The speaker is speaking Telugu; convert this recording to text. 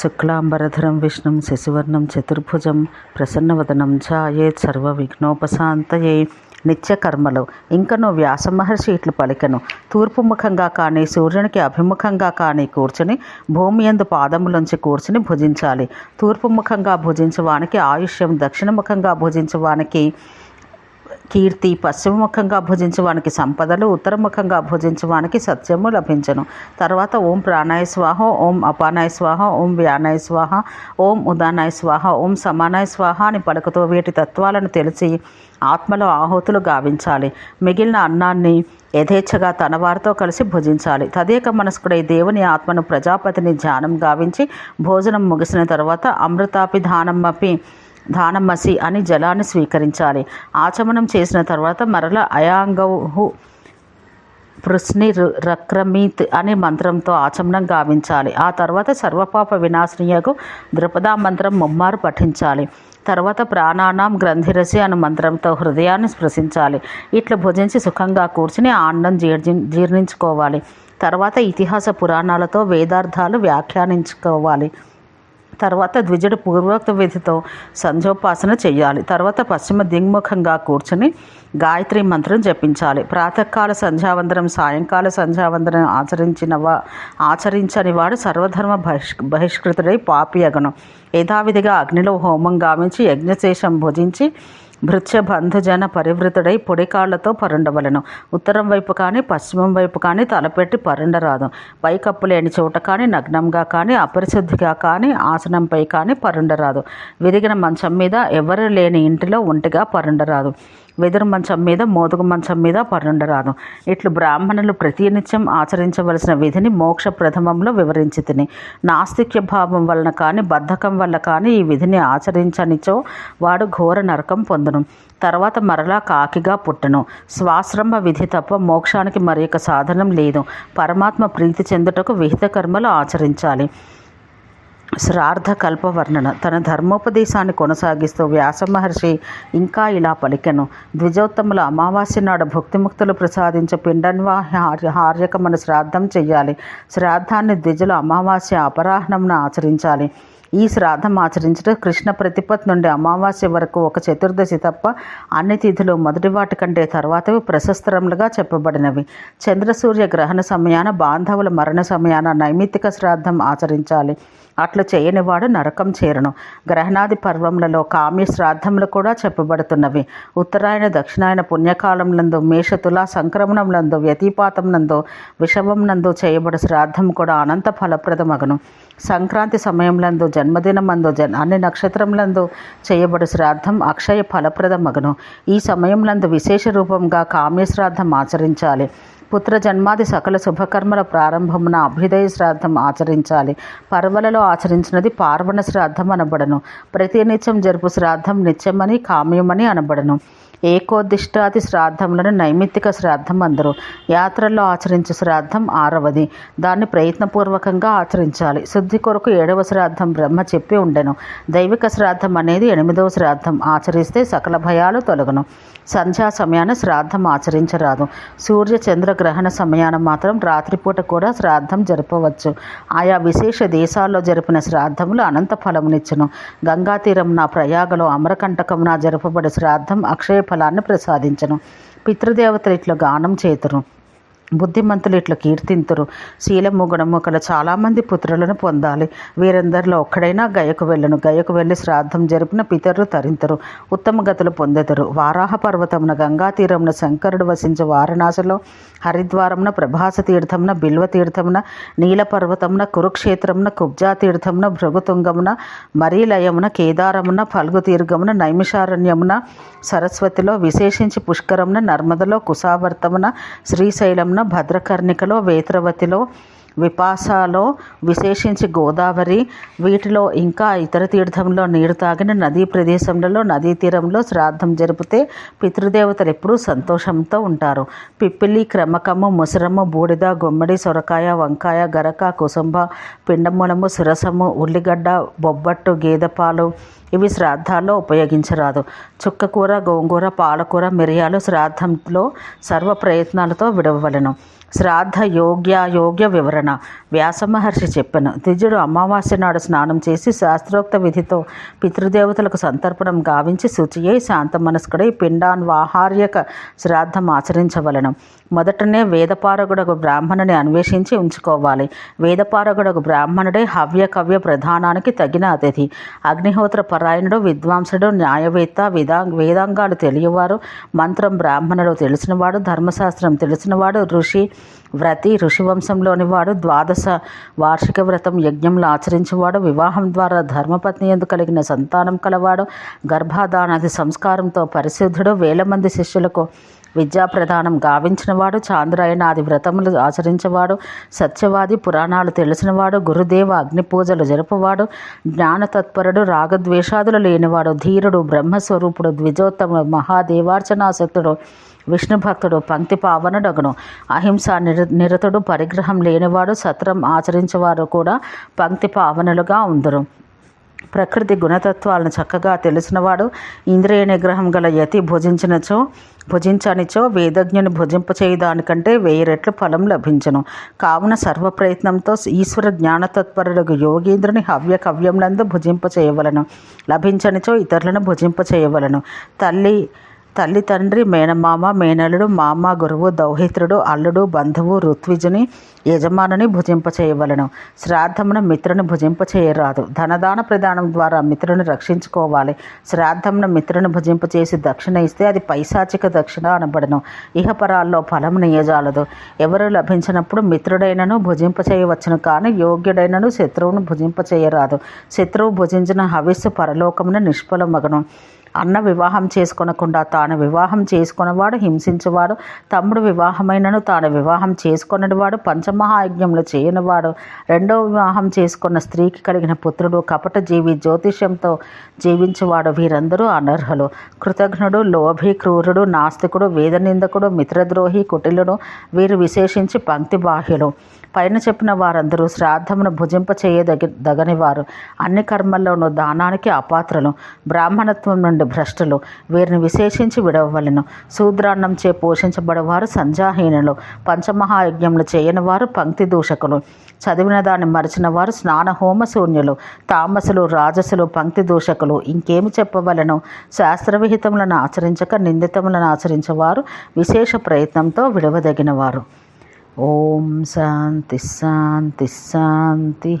శుక్లాంబరధరం విష్ణుం శశివర్ణం చతుర్భుజం ప్రసన్నవదనం ఛాయేత్ సర్వ విఘ్నోపశాంతయే నిత్యకర్మలు. ఇంకను వ్యాస మహర్షి ఇట్లు పలికను. తూర్పు ముఖంగా కానీ సూర్యునికి అభిముఖంగా కానీ కూర్చుని భూమి ఎందు పాదములోంచి కూర్చుని భుజించాలి. తూర్పు ముఖంగా భుజించవానికి ఆయుష్యం దక్షిణముఖంగా భుజించవానికి కీర్తి పశ్చిమముఖంగా భుజించవానికి సంపదలు ఉత్తరముఖంగా భుజించవానికి సత్యము లభించను. తర్వాత ఓం ప్రాణాయ స్వాహ ఓం అపానాయ స్వాహ ఓం వ్యానాయ స్వాహ ఓం ఉదానాయ స్వాహ ఓం సమానాయ స్వాహ అని పలుకుతూ వీటి తత్వాలను తెలిసి ఆత్మలో ఆహుతులు గావించాలి. మిగిలిన అన్నాన్ని యథేచ్ఛగా తన వారితో కలిసి భుజించాలి. తదేక మనస్కుడై దేవుని ఆత్మను ప్రజాపతిని ధ్యానం గావించి భోజనం ముగిసిన తర్వాత అమృతాపి దానమసి అని జలాన్ని స్వీకరించాలి. ఆచమనం చేసిన తర్వాత మరల అయాంగౌహు పృష్ణి రు- రక్రమీత్ అనే మంత్రంతో ఆచమనం గావించాలి. ఆ తర్వాత సర్వపాప వినాశనీయకు ద్రుపదా మంత్రం ముమ్మారు పఠించాలి. తర్వాత ప్రాణానాం గ్రంథిరసి అనే మంత్రంతో హృదయాన్ని స్పృశించాలి. ఇట్లా భుజించి సుఖంగా కూర్చుని ఆనందం జీర్జి జీర్ణించుకోవాలి. తర్వాత ఇతిహాస పురాణాలతో వేదార్థాలు వ్యాఖ్యానించుకోవాలి. తర్వాత ద్విజుడు పూర్వోక్త విధితో సంధ్యోపాసన చేయాలి. తర్వాత పశ్చిమ దిగ్ముఖంగా కూర్చుని గాయత్రి మంత్రం జపించాలి. ప్రాతకాల సంధ్యావందనం సాయంకాల సంధ్యావందనం ఆచరించిన వా ఆచరించని వాడు సర్వధర్మ బహిష్ బహిష్కృతుడై పాపి అగను. యథావిధిగా అగ్నిలో హోమం గావించి యజ్ఞశేషం భుజించి భృత్యబంధుజన పరివృతుడై పొడికాళ్ళతో పరుండవలను. ఉత్తరం వైపు కానీ పశ్చిమం వైపు కానీ తలపెట్టి పరుండరాదు. పైకప్పు లేని చోట కానీ నగ్నంగా కానీ అపరిశుద్ధిగా కానీ ఆసనంపై కానీ పరుండరాదు. విరిగిన మంచం మీద ఎవరు లేని ఇంటిలో ఒంటిగా పరుండరాదు. వెదురు మంచం మీద మోదుగు మంచం మీద పరుండరాదు ఇట్లు బ్రాహ్మణులు ప్రతినిత్యం ఆచరించవలసిన విధిని మోక్ష ప్రథమంలో వివరించి తిని నాస్తిక్య భావం వలన కానీ బద్ధకం వల్ల కానీ ఈ విధిని ఆచరించనిచో వాడు ఘోర నరకం పొందును. తర్వాత మరలా కాకిగా పుట్టను. స్వాశ్రమ విధి తప్ప మోక్షానికి మరి యొక్క సాధనం లేదు. పరమాత్మ ప్రీతి చెందుటకు విహిత కర్మలు ఆచరించాలి. శ్రార్థ కల్పవర్ణన. తన ధర్మోపదేశాన్ని కొనసాగిస్తూ వ్యాస మహర్షి ఇంకా ఇలా పలికెను. ద్విజోత్తముల అమావాస్య నాడు భుక్తిముక్తులు ప్రసాదించే పిండన్వా హార్య హార్యకమను శ్రాద్ధం చెయ్యాలి. శ్రాద్ధాన్ని ద్విజులు అమావాస్య అపరాహ్నంన ఆచరించాలి. ఈ శ్రాద్ధం ఆచరించడం కృష్ణ ప్రతిపత్ నుండి అమావాస్య వరకు ఒక చతుర్దశి తప్ప అన్ని తిథులు మొదటి వాటి కంటే తర్వాతవి ప్రశస్తరములుగా చెప్పబడినవి. చంద్రసూర్య గ్రహణ సమయాన బాంధవుల మరణ సమయాన నైమిత్తిక శ్రాద్ధం ఆచరించాలి. అట్లు చేయనివాడు నరకం చేరను. గ్రహణాది పర్వములలో కామ్య శ్రాద్ధములు కూడా చెప్పబడుతున్నవి. ఉత్తరాయణ దక్షిణాయన పుణ్యకాలములందు మేషతుల సంక్రమణములందు వ్యతిపాతమునందు విషవంనందు చేయబడు శ్రాద్ధం కూడా అనంత ఫలప్రదమగును. సంక్రాంతి సమయంలందు జన్మదినమందు జన్ అన్ని నక్షత్రములందు చేయబడు శ్రాద్ధం అక్షయ ఫలప్రదమగును. ఈ సమయంలందు విశేష రూపంగా కామ్య శ్రాద్ధం ఆచరించాలి. పుత్ర జన్మాది సకల శుభకర్మల ప్రారంభమున అభ్యుదయ శ్రాద్ధం ఆచరించాలి. పర్వలలో ఆచరించినది పార్వణ శ్రాద్ధం అనబడను. ప్రతి నిత్యం జరుపు శ్రాద్ధం నిత్యమని కామ్యమని అనబడను. ఏకోదిష్టాది శ్రాద్ధములను నైమిత్తిక శ్రాద్ధం అందరు. యాత్రల్లో ఆచరించే శ్రాద్ధం ఆరవది. దాన్ని ప్రయత్నపూర్వకంగా ఆచరించాలి. శుద్ధి కొరకు ఏడవ శ్రాద్ధం బ్రహ్మ చెప్పి ఉండెను. దైవిక శ్రాద్ధం అనేది ఎనిమిదవ శ్రాద్ధం. ఆచరిస్తే సకల భయాలు తొలగను. సంధ్యా సమయాన శ్రాద్ధం ఆచరించరాదు. సూర్య చంద్ర గ్రహణ సమయాన మాత్రం రాత్రిపూట కూడా శ్రాద్ధం జరపవచ్చు. ఆయా విశేష దేశాల్లో జరిపిన శ్రాద్ధములు అనంత ఫలమునిచ్చును. గంగా నా ప్రయాగలో అమరకంటకం నా జరపబడే శ్రాద్ధం అక్షయ ఫలాన్ని ప్రసాదించను. పితృదేవతలు ఇట్లా గానం చేతురు. బుద్ధిమంతులు ఇట్లా కీర్తింతురు. శీలము గుణము కల చాలామంది పుత్రులను పొందాలి. వీరందరిలో ఒక్కడైనా గయకు వెళ్ళను. గయకు వెళ్ళి శ్రాద్ధం జరిపిన పితరులు తరింతరు. ఉత్తమ గతులు పొందెదరు వారాహ పర్వతమున గంగా తీరమున శంకరుడు వసించే వారణాసిలో హరిద్వారమున ప్రభాస తీర్థమున బిల్వ తీర్థమున నీల పర్వతమున కురుక్షేత్రమున కుబ్జా తీర్థమున భృగుతుంగమున మరీలయమున కేదారమున ఫల్గు తీర్థమున నైమిషారణ్యమున సరస్వతిలో విశేషించి పుష్కరమున నర్మదలో కుశావర్తమున శ్రీశైలమున భద్రకర్ణికలో వేత్రవతిలో విపాసాలో విశేషించి గోదావరి వీటిలో ఇంకా ఇతర తీర్థంలో నీరు తాగిన నదీ ప్రదేశంలో నదీ తీరంలో శ్రాద్ధం జరిపితే పితృదేవతలు ఎప్పుడూ సంతోషంతో ఉంటారు. పిప్పిలి క్రమకము ముసరము బూడిద గుమ్మడి సొరకాయ వంకాయ గరక కుసుంబ పిండమూలము సురసము ఉల్లిగడ్డ బొబ్బట్టు గేదె పాలు ఇవి శ్రాద్ధాల్లో ఉపయోగించరాదు. చుక్కకూర గోంగూర పాలకూర మిరియాలు శ్రాద్ధంలో సర్వ ప్రయత్నాలతో విడవవలెను. శ్రాద్ధ యోగ్య యోగ్య వివరణ. వ్యాస మహర్షి చెప్పెను. ద్విజుడు అమావాస్య నాడు స్నానం చేసి శాస్త్రోక్త విధితో పితృదేవతలకు సంతర్పణం గావించి శుచియై శాంత మనస్కుడై పిండాన్ వాహార్యక శ్రాద్ధం ఆచరించవలను. మొదటనే వేదపారగుడకు బ్రాహ్మణుని అన్వేషించి ఉంచుకోవాలి. వేదపారగుడకు బ్రాహ్మణుడే హవ్య కవ్య ప్రధానానికి తగిన అతిథి. అగ్నిహోత్ర పరాయణుడు విద్వాంసుడు న్యాయవేత్త విదా వేదాంగాలు తెలియవారు మంత్రం బ్రాహ్మణుడు తెలిసినవాడు ధర్మశాస్త్రం తెలిసినవాడు ఋషి వ్రతి ఋషివంశంలోని వాడు ద్వాదశ వార్షిక వ్రతం యజ్ఞంలో ఆచరించేవాడు వివాహం ద్వారా ధర్మపత్ని ఎందు కలిగిన సంతానం కలవాడు గర్భాధానాది సంస్కారంతో పరిశుద్ధుడు వేల మంది శిష్యులకు విద్యాప్రధానం గావించినవాడు చాంద్రాయనాది వ్రతములు ఆచరించేవాడు సత్యవాది పురాణాలు తెలిసినవాడు గురుదేవ అగ్ని పూజలు జరుపువాడు జ్ఞానతత్పరుడు రాగద్వేషాదులు లేనివాడు ధీరుడు బ్రహ్మస్వరూపుడు ద్విజోత్తముడు మహాదేవార్చనాశక్తుడు విష్ణు భక్తుడు పంక్తి పావనుడగును అహింస నిర నిరతుడు పరిగ్రహం లేనివాడు సత్రం ఆచరించేవారు కూడా పంక్తి పావనులుగా ఉందరు. ప్రకృతి గుణతత్వాలను చక్కగా తెలిసినవాడు ఇంద్రియ నిగ్రహం గల యతి భుజించినచో భుజించనిచో వేదజ్ఞుని భుజింపచేయదానికంటే వెయ్యి రెట్లు ఫలం లభించను. కావున సర్వ ప్రయత్నంతో ఈశ్వర జ్ఞానతత్పరుడు యోగీంద్రుని హవ్య భుజింప చేయవలను లభించనిచో ఇతరులను భుజింప చేయవలను తల్లి తల్లి తండ్రి మేనమామ మేనలుడు మామ గురువు దౌహిత్రుడు అల్లుడు బంధువు ఋత్విజుని యజమానుని భుజింపచేయవలను. శ్రాద్ధమున మిత్రుని భుజింపచేయరాదు. ధనదాన ప్రదానం ద్వారా మిత్రుని రక్షించుకోవాలి. శ్రాద్ధమున మిత్రుని భుజింపచేసి దక్షిణ ఇస్తే అది పైశాచిక దక్షిణ అనబడను. ఇహపరాల్లో ఫలం నియజాలదు. ఎవరు లభించినప్పుడు మిత్రుడైనను భుజింపచేయవచ్చును కానీ యోగ్యుడైనను శత్రువును భుజింపచేయరాదు. శత్రువు భుజించిన హవిస్సు పరలోకమున నిష్ఫలమగను. అన్న వివాహం చేసుకొనకుండా తాను వివాహం చేసుకున్నవాడు హింసించేవాడు తమ్ముడు వివాహమైనను తాను వివాహం చేసుకున్నవాడు పంచమహాయజ్ఞములు చేయనివాడు రెండో వివాహం చేసుకున్న స్త్రీకి కలిగిన పుత్రుడు కపట జీవి జ్యోతిష్యంతో జీవించేవాడు వీరందరూ అనర్హులు. కృతజ్ఞుడు లోభి క్రూరుడు నాస్తికుడు వేదనిందకుడు మిత్రద్రోహి కుటిలుడు వీరు విశేషించి పంక్తి బాహ్యులు పైన చెప్పిన వారందరూ శ్రాద్ధమును భుజింప చేయదగి దగనివారు. అన్ని కర్మల్లోనూ దానానికి అపాత్రలు. బ్రాహ్మణత్వం నుండి భ్రష్టులు. వీరిని విశేషించి విడవలను శూద్రాన్నంచే పోషించబడవారు పోషించబడేవారు సంజాహీనులు పంచమహాయజ్ఞములు చేయని వారు పంక్తి దూషకులు. చదివిన దాన్ని మరిచిన వారు స్నాన శూన్యులు తామసులు రాజసులు పంక్తి దూషకులు. ఇంకేమి చెప్పవలను? శాస్త్రవిహితములను ఆచరించక నిందితములను ఆచరించేవారు విశేష ప్రయత్నంతో విడవదగినవారు. ఓం శాంతి శాంతి శాంతి.